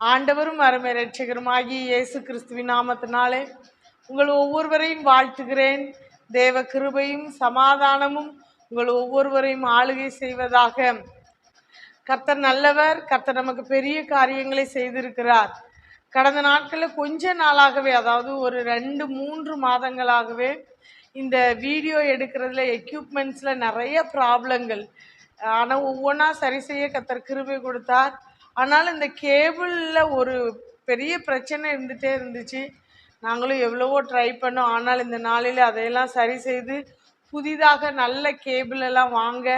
ஆண்டவரும் அருமை ரட்சகருமாகிய இயேசு கிறிஸ்துவின் நாமத்தினாலே உங்கள் ஒவ்வொருவரையும் வாழ்த்துகிறேன். தேவ கிருபையும் சமாதானமும் உங்கள் ஒவ்வொருவரையும் ஆளுகை செய்வதாக. கர்த்தர் நல்லவர் கர்த்தர் நமக்கு பெரிய காரியங்களை செய்திருக்கிறார். கடந்த நாட்களில் கொஞ்ச நாளாகவே அதாவது ஒரு ரெண்டு மூன்று மாதங்களாகவே இந்த வீடியோ எடுக்கிறதுல எக்யூப்மெண்ட்ஸில் நிறைய ப்ராப்ளங்கள் ஆனால் ஒவ்வொன்றா சரி செய்ய கர்த்தர் கிருபை கொடுத்தார். ஆனாலும் இந்த கேபிளில் ஒரு பெரிய பிரச்சனை இருந்துகிட்டே இருந்துச்சு. நாங்களும் எவ்வளவோ ட்ரை பண்ணோம். ஆனால் இந்த நாளில் அதையெல்லாம் சரி செய்து புதிதாக நல்ல கேபிள் எல்லாம் வாங்க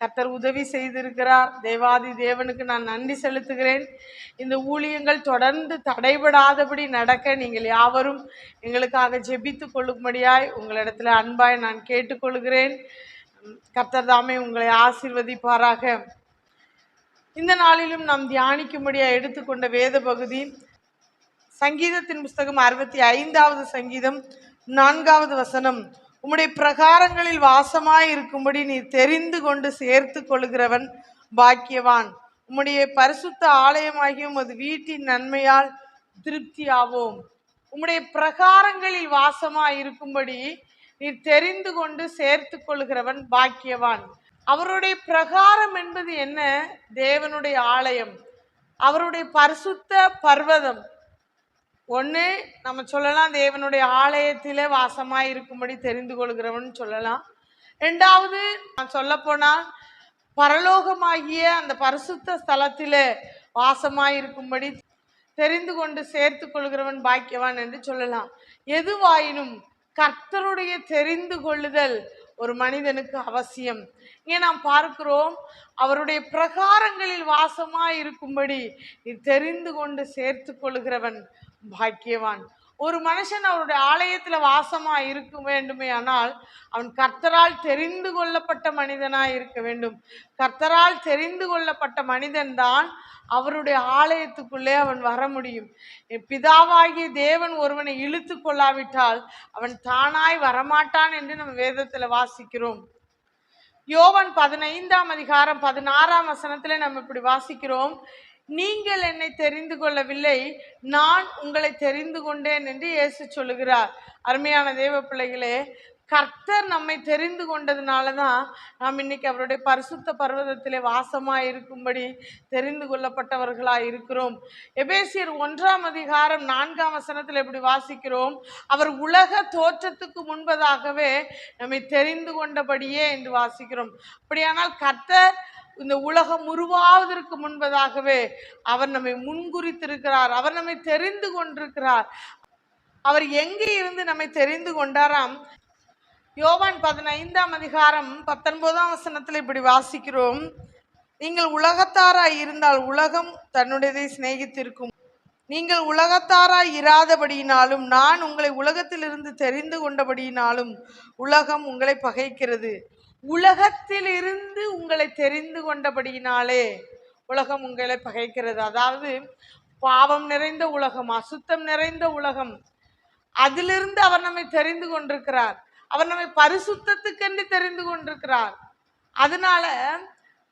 கர்த்தர் உதவி செய்திருக்கிறார். தேவாதி தேவனுக்கு நான் நன்றி செலுத்துகிறேன். இந்த ஊழியங்கள் தொடர்ந்து தடைபடாதபடி நடக்க நீங்கள் யாவரும் எங்களுக்காக ஜெபித்து கொள்ளும்படியாய் உங்களிடத்துல அன்பாய் நான் கேட்டுக்கொள்கிறேன். கர்த்தர் தாமே உங்களை ஆசீர்வதிப்பாராக. இந்த நாளிலும் நாம் தியானிக்கும்படியாக எடுத்துக்கொண்ட வேத பகுதி சங்கீதத்தின் புஸ்தகம் அறுபத்தி ஐந்தாவது சங்கீதம் நான்காவது வசனம். உம்முடைய பிரகாரங்களில் வாசமாய் இருக்கும்படி நீ தெரிந்து கொண்டு சேர்த்து கொள்கிறவன் பாக்கியவான். உம்முடைய பரிசுத்த ஆலயமாகியும் அது வீட்டின் நன்மையால் திருப்தியாவோம். உம்முடைய பிரகாரங்களில் வாசமாய் இருக்கும்படி நீ தெரிந்து கொண்டு சேர்த்து கொள்கிறவன் பாக்கியவான். அவருடைய பிரகாரம் என்பது என்ன? தேவனுடைய ஆலயம். அவருடைய பரிசுத்த பர்வதம். ஒன்று நம்ம சொல்லலாம் தேவனுடைய ஆலயத்தில் வாசமாக இருக்கும்படி தெரிந்து கொள்கிறவன் சொல்லலாம். ரெண்டாவது நான் சொல்லப்போனால் பரலோகமாகிய அந்த பரிசுத்த ஸ்தலத்தில் வாசமாக இருக்கும்படி தெரிந்து கொண்டு சேர்த்து கொள்கிறவன் பாக்கியவான் என்று சொல்லலாம். எதுவாயினும் கர்த்தருடைய தெரிந்து கொள்ளுதல் ஒரு மனிதனுக்கு அவசியம். இங்கே நாம் பார்க்கிறோம் அவருடைய பிரகாரங்களில் வாசமாய் இருக்கும்படி தெரிந்து கொண்டு சேர்த்து கொள்கிறவன் பாக்கியவான். ஒரு மனுஷன் அவருடைய ஆலயத்துல வாசமா இருக்க வேண்டுமே ஆனால் அவன் கர்த்தரால் தெரிந்து கொள்ளப்பட்ட மனிதனாக இருக்க வேண்டும். கர்த்தரால் தெரிந்து கொள்ளப்பட்ட மனிதன்தான் அவருடைய ஆலயத்துக்குள்ளே அவன் வர முடியும். என் பிதாவாகிய தேவன் ஒருவனை இழுத்து கொள்ளாவிட்டால் அவன் தானாய் வரமாட்டான் என்று நம்ம வேதத்துல வாசிக்கிறோம். யோவன் பதினைந்தாம் அதிகாரம் பதினாறாம் வசனத்தில் நம்ம இப்படி வாசிக்கிறோம். நீங்கள் என்னை தெரிந்து கொள்ளவில்லை நான் உங்களை தெரிந்து கொண்டேன் என்று இயேசு சொல்லுகிறார். அருமையான தேவ பிள்ளைகளே கர்த்தர் நம்மை தெரிந்து கொண்டதுனால தான் நாம் இன்னைக்கு அவருடைய பரிசுத்த பர்வதத்திலே வாசமாக இருக்கும்படி தெரிந்து கொள்ளப்பட்டவர்களாக இருக்கிறோம். எபேசியர் ஒன்றாம் அதிகாரம் நான்காம் வசனத்தில் எப்படி வாசிக்கிறோம்? அவர் உலக தோற்றத்துக்கு முன்பதாகவே நம்மை தெரிந்து கொண்டபடியே என்று வாசிக்கிறோம். அப்படியானால் கர்த்தர் இந்த உலகம் உருவாவதற்கு முன்பதாகவே அவர் நம்மை முன்குறித்திருக்கிறார். அவர் நம்மை தெரிந்து கொண்டிருக்கிறார். அவர் எங்கே இருந்து நம்மை தெரிந்து கொண்டாராம்? யோவான் பதினைந்தாம் அதிகாரம் பத்தொன்பதாம் வசனத்தில் இப்படி வாசிக்கிறோம். நீங்கள் உலகத்தாராய் இருந்தால் உலகம் தன்னுடையதை சிநேகித்திருக்கும். நீங்கள் உலகத்தாராய் இராதபடியினாலும் நான் உங்களை உலகத்திலிருந்து தெரிந்து கொண்டபடியினாலும் உலகம் உங்களை பகைக்கிறது. உலகத்திலிருந்து உங்களை தெரிந்து கொண்டபடியினாலே உலகம் உங்களை பகைக்கிறது. அதாவது பாவம் நிறைந்த உலகம் அசுத்தம் நிறைந்த உலகம் அதிலிருந்து அவர் நம்மை தெரிந்து கொண்டிருக்கிறார். அவர் நம்மை பரிசுத்தத்துக்கென்று தெரிந்து கொண்டிருக்கிறார். அதனால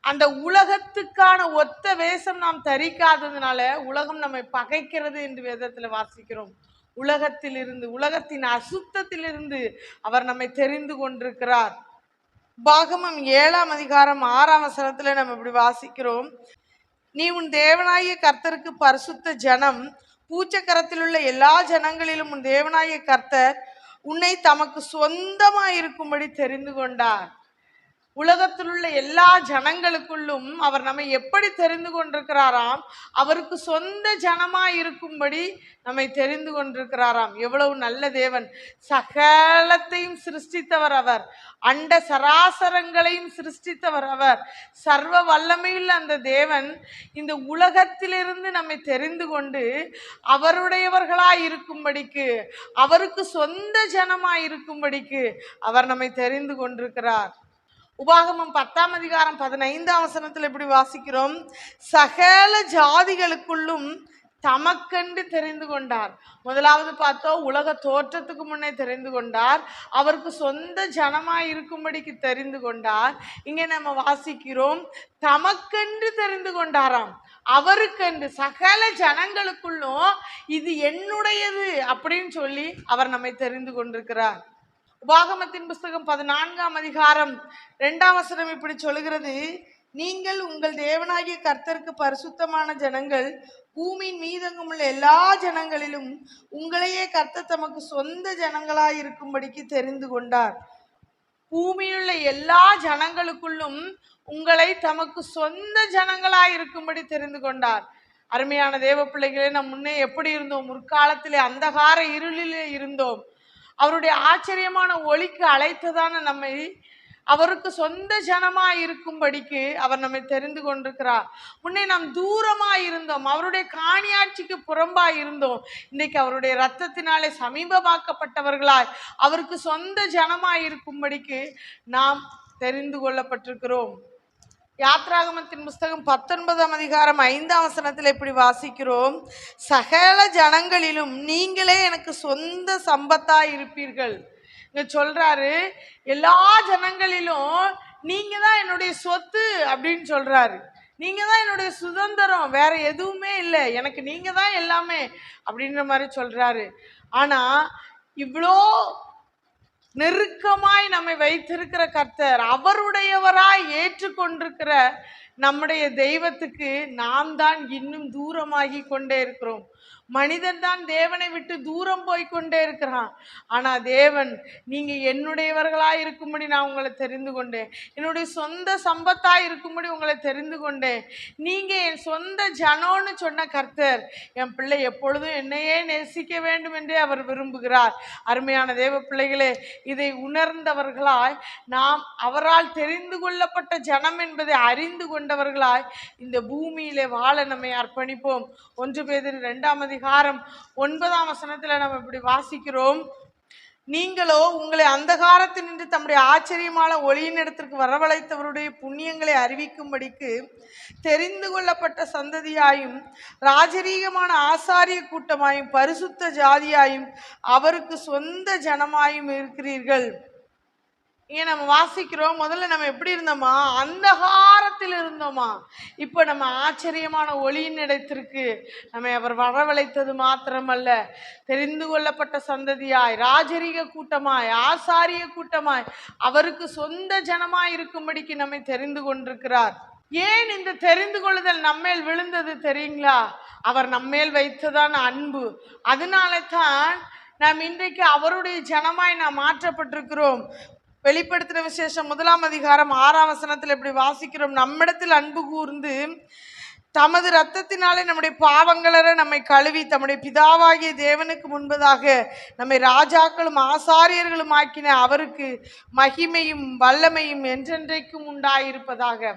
அந்த உலகத்துக்கான ஒத்த வேஷம் நாம் தரிக்காததுனால உலகம் நம்மை பகைக்கிறது என்று வேதத்தில் வாசிக்கிறோம். உலகத்தில் இருந்து உலகத்தின் அசுத்தத்திலிருந்து அவர் நம்மை தெரிந்து கொண்டிருக்கிறார். பாகமம் ஏழாம் அதிகாரம் ஆறாம் வசனத்தில் நம்ம இப்படி வாசிக்கிறோம். நீ உன் தேவனாய கர்த்தருக்கு பரிசுத்த ஜனம் பூச்சக்கரத்தில் உள்ள எல்லா ஜனங்களிலும் உன் தேவனாய கர்த்தர் உன்னை தமக்கு சொந்தமாக இருக்கும்படி தெரிந்து கொண்டார். உலகத்தில் உள்ள எல்லா ஜனங்களுக்குள்ளும் அவர் நம்மை எப்படி தெரிந்து கொண்டிருக்கிறாராம்? அவருக்கு சொந்த ஜனமாக இருக்கும்படி நம்மை தெரிந்து கொண்டிருக்கிறாராம். எவ்வளவு நல்ல தேவன். சகலத்தையும் சிருஷ்டித்தவர் அவர். அண்ட சராசரங்களையும் சிருஷ்டித்தவர் அவர். சர்வ வல்லமையில் அந்த தேவன் இந்த உலகத்திலிருந்து நம்மை தெரிந்து கொண்டு அவருடையவர்களாய் இருக்கும்படிக்கு அவருக்கு சொந்த ஜனமாய் இருக்கும்படிக்கு அவர் நம்மை தெரிந்து கொண்டிருக்கிறார். உபாகமம் பத்தாம் அதிகாரம் பதினைந்தாம் வசனத்தில் எப்படி வாசிக்கிறோம். சகல ஜாதிகளுக்குள்ளும் தமக்கென்று தெரிந்து கொண்டார். முதலாவது பார்த்தோம் உலக தோற்றத்துக்கு முன்னே தெரிந்து கொண்டார். அவருக்கு சொந்த ஜனமாய் இருக்கும்படிக்கு தெரிந்து கொண்டார். இங்கே நம்ம வாசிக்கிறோம் தமக்கென்று தெரிந்து கொண்டாராம். அவருக்கென்று சகல ஜனங்களுக்குள்ளும் இது என்னுடையது அப்படின்னு சொல்லி அவர் நம்மை தெரிந்து கொண்டிருக்கிறார். உபாகமத்தின் புஸ்தகம் பதினான்காம் அதிகாரம் இரண்டாம் வசனம் இப்படி சொல்லுகிறது. நீங்கள் உங்கள் தேவனாகிய கர்த்தருக்கு பரிசுத்தமான ஜனங்கள் பூமியின் மீதங்கும் உள்ள எல்லா ஜனங்களிலும் உங்களையே கர்த்தர் தமக்கு சொந்த ஜனங்களாய் இருக்கும்படிக்கு தெரிந்து கொண்டார். பூமியிலுள்ள எல்லா ஜனங்களுக்குள்ளும் உங்களை தமக்கு சொந்த ஜனங்களாய் இருக்கும்படி தெரிந்து கொண்டார். அருமையான தேவ பிள்ளைகளே நம் முன்னே எப்படி இருந்தோம்? முற்காலத்திலே அந்தகார இருளிலே இருந்தோம். அவருடைய ஆச்சரியமான ஒளிக்கு அழைத்ததான நம்மை அவருக்கு சொந்த ஜனமாய் இருக்கும்படிக்கு அவர் நம்மை தெரிந்து கொண்டிருக்கிறார். முன்னே நாம் தூரமாக இருந்தோம். அவருடைய காணியாட்சிக்கு புறம்பாக இருந்தோம். இன்னைக்கு அவருடைய ரத்தத்தினாலே சமீபமாக்கப்பட்டவர்களாய் அவருக்கு சொந்த ஜனமாய் இருக்கும்படிக்கு நாம் தெரிந்து கொள்ளப்பட்டிருக்கிறோம். யாத்ராகமத்தின் புஸ்தகம் பத்தொன்பதாம் அதிகாரம் ஐந்தாம் வசனத்தில் இப்படி வாசிக்கிறோம்? சகல ஜனங்களிலும் நீங்களே எனக்கு சொந்த சம்பத்தாக இருப்பீர்கள். இங்கே சொல்கிறாரு எல்லா ஜனங்களிலும் நீங்கள் தான் என்னுடைய சொத்து அப்படின்னு சொல்கிறாரு நீங்கள் தான் என்னுடைய சுதந்திரம் வேற எதுவுமே இல்லை. எனக்கு நீங்கள் தான் எல்லாமே அப்படின்ற மாதிரி சொல்கிறாரு ஆனால் இவ்வளோ நெருக்கமாய் நம்மை வைத்திருக்கிற கர்த்தர் அவருடையவராய் ஏற்றுக்கொண்டிருக்கிற நம்முடைய தெய்வத்துக்கு நாம் தான் இன்னும் தூரமாகி கொண்டே இருக்கிறோம். மனிதன் தான் தேவனை விட்டு தூரம் போய்கொண்டே இருக்கிறான். ஆனால் தேவன் நீங்கள் என்னுடையவர்களாக இருக்கும்படி நான் உங்களை தெரிந்து கொண்டேன். என்னுடைய சொந்த சம்பத்தாக இருக்கும்படி உங்களை தெரிந்து கொண்டேன். நீங்கள் என் சொந்த ஜனோன்னு சொன்ன கர்த்தர் என் பிள்ளை எப்பொழுதும் என்னையே நேசிக்க வேண்டும் என்றே அவர் விரும்புகிறார். அருமையான தேவ பிள்ளைகளே இதை உணர்ந்தவர்களாய் நாம் அவரால் தெரிந்து கொள்ளப்பட்ட ஜனம் என்பதை அறிந்து கொண்டவர்களாய் இந்த பூமியிலே வாழ நம்மை அர்ப்பணிப்போம். ஒன்று பேதில் ரெண்டாம் அதிகாரம் ஒன்பதாம் வசனத்துல நம்ம இப்படி வாசிக்கிறோம். நீங்களோ உங்களை அந்தகாரத்தினின்று தம்முடைய ஆச்சரியமான ஒளியின் இடத்திற்கு வரவழைத்தவருடைய புண்ணியங்களை அறிவிக்கும்படிக்கு தெரிந்து கொள்ளப்பட்ட சந்ததியாயும் ராஜரீகமான ஆசாரிய கூட்டமாயும் பரிசுத்த ஜாதியாயும் அவருக்கு சொந்த ஜனமாயும் இருக்கிறீர்கள். இங்கே நம்ம வாசிக்கிறோம். முதல்ல நம்ம எப்படி இருந்தோமா? அந்தகாரத்தில் இருந்தோமா? இப்போ நம்ம ஆச்சரியமான ஒளியின் இடத்திற்கு நம்மை அவர் வரவழைத்தது மாத்திரமல்ல. தெரிந்து கொள்ளப்பட்ட சந்ததியாய் ராஜரீக கூட்டமாய் ஆசாரிய கூட்டமாய் அவருக்கு சொந்த ஜனமாய் இருக்கும்படிக்கு நம்மை தெரிந்து கொண்டிருக்கிறார். ஏன் இந்த தெரிந்து கொள்ளுதல் நம்மேல் விழுந்தது தெரியுங்களா? அவர் நம்மேல் வைத்ததான அன்பு. அதனால தான் நாம் இன்றைக்கு அவருடைய ஜனமாய் நாம் மாற்றப்பட்டிருக்கிறோம். வெளிப்படுத்தின விசேஷம் முதலாம் அதிகாரம் ஆறாம் வசனத்தில் இப்படி வாசிக்கிறோம்? நம்மிடத்தில் அன்பு கூர்ந்து தமது ரத்தத்தினாலே நம்முடைய பாவங்களரை நம்மை கழுவி தம்முடைய பிதாவாகிய தேவனுக்கு முன்பதாக நம்மை ராஜாக்களும் ஆசாரியர்களும் ஆக்கின அவருக்கு மகிமையும் வல்லமையும் என்றென்றைக்கும் உண்டாயிருப்பதாக.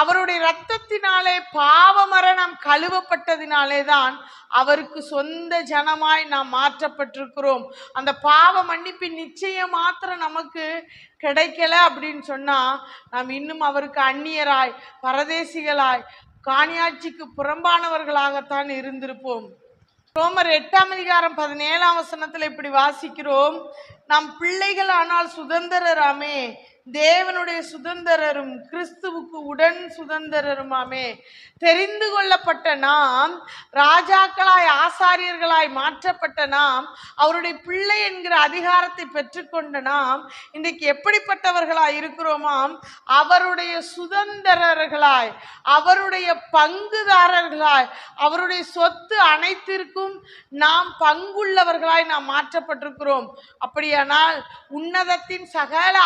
அவருடைய இரத்தத்தினாலே பாவமர நாம் கழுவப்பட்டதினாலே தான் அவருக்கு சொந்த ஜனமாய் நாம் மாற்றப்பட்டிருக்கிறோம். அந்த பாவ மன்னிப்பின் நிச்சயம் மாத்திரம் நமக்கு கிடைக்கல அப்படின்னு சொன்னால் நாம் இன்னும் அவருக்கு அந்நியராய் பரதேசிகளாய் காணியாட்சிக்கு புறம்பானவர்களாகத்தான் இருந்திருப்போம். ரோமர் எட்டாம் அதிகாரம் பதினேழாம் வசனத்தில் இப்படி வாசிக்கிறோம். நம் பிள்ளைகள் ஆனால் சுதந்திரராமே தேவனுடைய சுதந்திரரும் கிறிஸ்துவுக்கு உடன் சுதந்திரருமாமே. தெரிந்து கொள்ளப்பட்ட நாம் ராஜாக்களாய் ஆசாரியர்களாய் மாற்றப்பட்ட நாம் அவருடைய பிள்ளை என்கிற அதிகாரத்தை பெற்றுக்கொண்ட நாம் இன்றைக்கு எப்படிப்பட்டவர்களாய் இருக்கிறோமாம்? அவருடைய சுதந்திரர்களாய் அவருடைய பங்குதாரர்களாய் அவருடைய சொத்து அனைத்திற்கும் நாம் பங்குள்ளவர்களாய் நாம் மாற்றப்பட்டிருக்கிறோம். அப்படியானால் உன்னதத்தின் சகல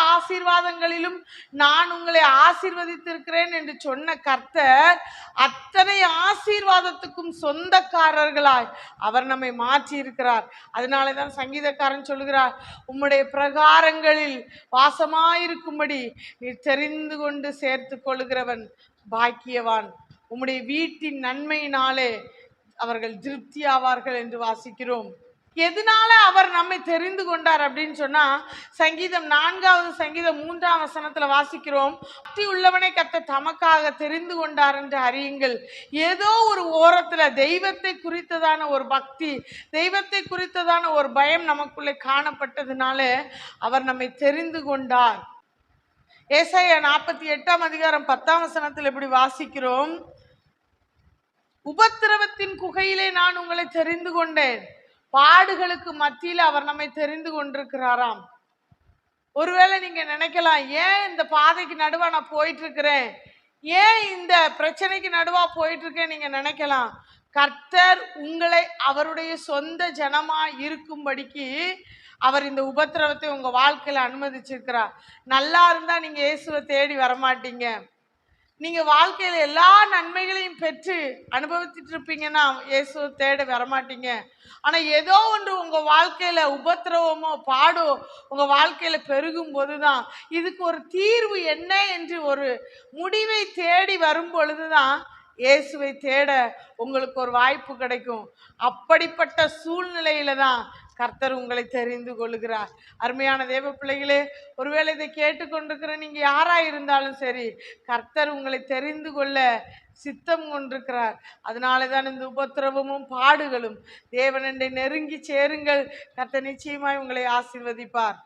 ஆசீர்வாதங்களிலும் நான் உங்களை ஆசீர்வதித்திருக்கிறேன் என்று சொன்ன கர்த்தர் அத்தனை ஆசீர்வாதத்துக்கும் சொந்தக்காரர்களாய் அவர் நம்மை மாற்றி இருக்கிறார் அதனால தான் சங்கீதக்காரன் சொல்லுகிறார் உம்முடைய பிரகாரங்களில் வாசமாயிருக்கும்படி நீ தெரிந்து கொண்டு சேர்த்து கொள்கிறவன் பாக்கியவான். உம்முடைய வீட்டின் நன்மையினாலே அவர்கள் திருப்தி ஆவார்கள் என்று வாசிக்கிறோம். எதனால அவர் நம்மை தெரிந்து கொண்டார் அப்படின்னு சொன்னா சங்கீதம் நான்காவது சங்கீதம் மூன்றாம் வசனத்துல வாசிக்கிறோம் பக்தி உள்ளவனை கத்த தமக்காக தெரிந்து கொண்டார் என்று அறியுங்கள். ஏதோ ஒரு ஓரத்துல தெய்வத்தை குறித்ததான ஒரு பக்தி தெய்வத்தை குறித்ததான ஒரு பயம் நமக்குள்ளே காணப்பட்டதுனால அவர் நம்மை தெரிந்து கொண்டார். ஏசாயா நாற்பத்தி எட்டாம் அதிகாரம் பத்தாம் வசனத்தில் இப்படி வாசிக்கிறோம் உபத்திரவத்தின் குகையிலே நான் உங்களை தெரிந்து கொண்டேன். பாடுகளுக்கு மத்தியில் அவர் நம்மை தெரிந்து கொண்டிருக்கிறாராம். ஒருவேளை நீங்க நினைக்கலாம் ஏன் இந்த பாதைக்கு நடுவா நான் போயிட்டு இருக்கிறேன் ஏன் இந்த பிரச்சனைக்கு நடுவா போயிட்டு இருக்கேன் நீங்க நினைக்கலாம். கர்த்தர் உங்களை அவருடைய சொந்த ஜனமா இருக்கும்படிக்கு அவர் இந்த உபத்திரவத்தை உங்க வாழ்க்கையில அனுமதிச்சிருக்கிறார். நல்லா இருந்தா நீங்க இயேசுவை தேடி வரமாட்டீங்க. நீங்க வாழ்க்கையில எல்லா நன்மைகளையும் பெற்று அனுபவிச்சுட்டு இருப்பீங்கன்னா இயேசுவை தேட வரமாட்டீங்க. ஆனா ஏதோ ஒன்று உங்க வாழ்க்கையில உபத்திரவமோ பாடோ உங்க வாழ்க்கையில பெருகும் போதுதான். இதுக்கு ஒரு தீர்வு என்ன என்று ஒரு முடிவை தேடி வரும் பொழுதுதான் இயேசுவை தேட உங்களுக்கு ஒரு வாய்ப்பு கிடைக்கும். அப்படிப்பட்ட சூழ்நிலையில தான் கர்த்தர் உங்களை தெரிந்து கொள்கிறார் அருமையான தேவ பிள்ளைகளே ஒருவேளை இதை கேட்டுக்கொண்டிருக்கிற நீங்க யாரா இருந்தாலும் சரி கர்த்தர் உங்களை தெரிந்து கொள்ள சித்தம் கொண்டிருக்கிறார். அதனால தான் இந்த உபத்திரவமும் பாடுகளும் தேவனண்டை நெருங்கி சேருங்கள். கர்த்தர் நிச்சயமாய் உங்களை ஆசீர்வதிப்பார்.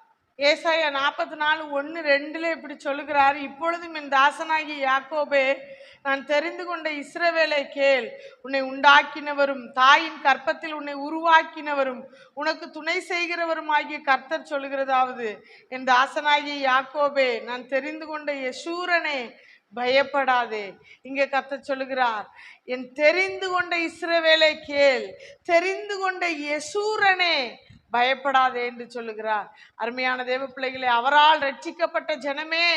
ஏசாயா நாற்பத்தி நாலு ஒன்று ரெண்டில் இப்படி சொல்லுகிறார் இப்பொழுதும் என் தாசனாகிய யாக்கோபே நான் தெரிந்து கொண்ட இஸ்ரவேலை கேள். உன்னை உண்டாக்கினவரும் தாயின் கற்பத்தில் உன்னை உருவாக்கினவரும் உனக்கு துணை செய்கிறவரும் ஆகிய கர்த்தர் சொல்லுகிறதாவது என் தாசனாகிய யாக்கோபே நான் தெரிந்து கொண்ட யசூரனே பயப்படாதே. இங்கே கத்த சொல்லுகிறார் என் தெரிந்து கொண்ட இஸ்ரவேலை கேள். தெரிந்து கொண்ட யசூரனே பயப்படாதே என்று சொல்லுகிறார். அருமையான தேவ பிள்ளைகளே அவரால் ரட்சிக்கப்பட்ட ஜனமே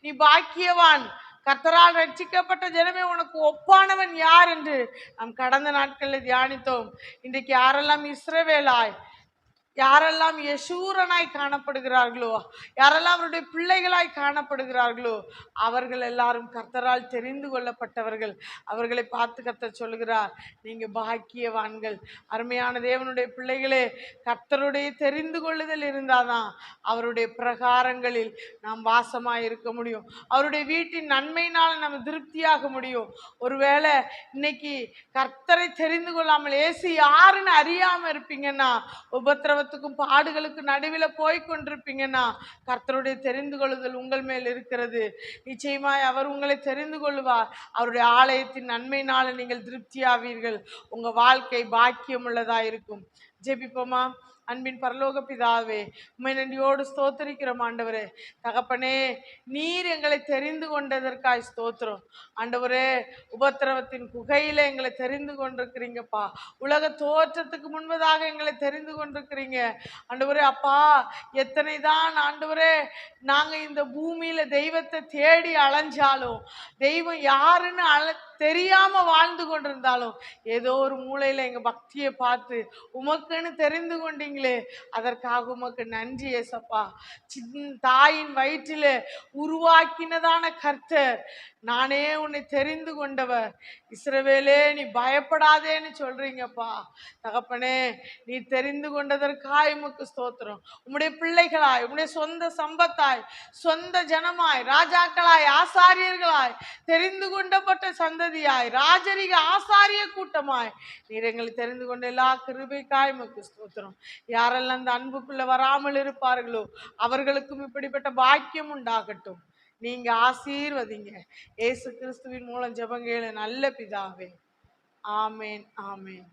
நீ பாக்கியவான். கர்த்தரால் ரட்சிக்கப்பட்ட ஜனமே உனக்கு ஒப்பானவன் யார் என்று நாம் கடந்த நாட்களில் தியானித்தோம். இன்றைக்கு யாரெல்லாம் இஸ்ரவேலாய் யாரெல்லாம் யசூரனாய் காணப்படுகிறார்களோ யாரெல்லாம் அவருடைய பிள்ளைகளாய் காணப்படுகிறார்களோ அவர்கள் எல்லாரும் கர்த்தரால் தெரிந்து கொள்ளப்பட்டவர்கள். அவர்களை பார்த்து கர்த்தர் சொல்லுகிறார் நீங்க பாக்கியவான்கள். அருமையான தேவனுடைய பிள்ளைகளே கர்த்தருடைய தெரிந்து கொள்ளுதல் இருந்தாதான் அவருடைய பிரகாரங்களில் நாம் வாசமாய் இருக்க முடியும். அவருடைய வீட்டின் நன்மையினால் நம்ம திருப்தியாக முடியும். ஒருவேளை இன்னைக்கு கர்த்தரை தெரிந்து கொள்ளாமல் ஏசு யாருன்னு அறியாமல் இருப்பீங்கன்னா உபத்திரவ உபத்திரவத்துக்கும் பாடுகளுக்கு நடுவில் போய் கொண்டிருப்பீங்கன்னா கர்த்தருடைய தெரிந்து கொள்ளுதல் உங்கள் மேல் இருக்கிறது. நிச்சயமாய் அவர் உங்களை தெரிந்து கொள்வார். அவருடைய ஆலயத்தின் நன்மையினால நீங்கள் திருப்தியாவீர்கள். உங்க வாழ்க்கை பாக்கியம் உள்ளதா இருக்கும். ஜெபிப்போமா? அன்பின் பரலோக பிதாவே உண்மை நன்றியோடு ஸ்தோத்தரிக்கிறோம் ஆண்டவரே. தகப்பனே நீர் எங்களை தெரிந்து கொண்டதற்காய் ஸ்தோத்திரம். ஆண்டவரே உபத்திரவத்தின் குகையில் எங்களை தெரிந்து கொண்டிருக்கிறீங்கப்பா. உலக தோற்றத்துக்கு முன்பதாக எங்களை தெரிந்து கொண்டிருக்கிறீங்க. ஆண்டவரே அப்பா எத்தனை தான் ஆண்டவரே நாங்கள் இந்த பூமியில் தெய்வத்தை தேடி அலைஞ்சாலும் தெய்வம் யாருன்னு அல தெரியாம வாழ்ந்து கொண்டிருந்தாலும் ஏதோ ஒரு மூலையில எங்க பக்தியை பார்த்து உமக்குன்னு தெரிந்து கொண்டீங்க. கொண்டீங்களே அதற்காக உமக்கு நன்றி ஏசப்பா. சின் தாயின் வயிற்றில உருவாக்கினதான கர்த்தர். நானே உன்னை தெரிந்து கொண்டவர். இஸ்ரவேலே நீ பயப்படாதேன்னு சொல்றீங்கப்பா. தகப்பனே நீ தெரிந்து கொண்டதற்காய் உமக்கு ஸ்தோத்திரம். உம்முடைய பிள்ளைகளாய் உம்முடைய சொந்த சம்பத்தாய் சொந்த ஜனமாய் ராஜாக்களாய் ஆசாரியர்களாய் தெரிந்து கொண்டப்பட்ட சந்ததியாய் ராஜரிக ஆசாரிய கூட்டமாய் நீர் எங்களை தெரிந்து கொண்ட எல்லா கிருபைக்காய் உமக்கு ஸ்தோத்திரம். யாரெல்லாம் அந்த அன்புக்குள்ள வராமல் இருப்பார்களோ அவர்களுக்கும் இப்படிப்பட்ட பாக்கியம் உண்டாகட்டும். நீங்க ஆசீர்வதிங்க. இயேசு கிறிஸ்துவின் மூலம் ஜெபங்கேளு. நல்ல பிதாவே. ஆமேன் ஆமேன்.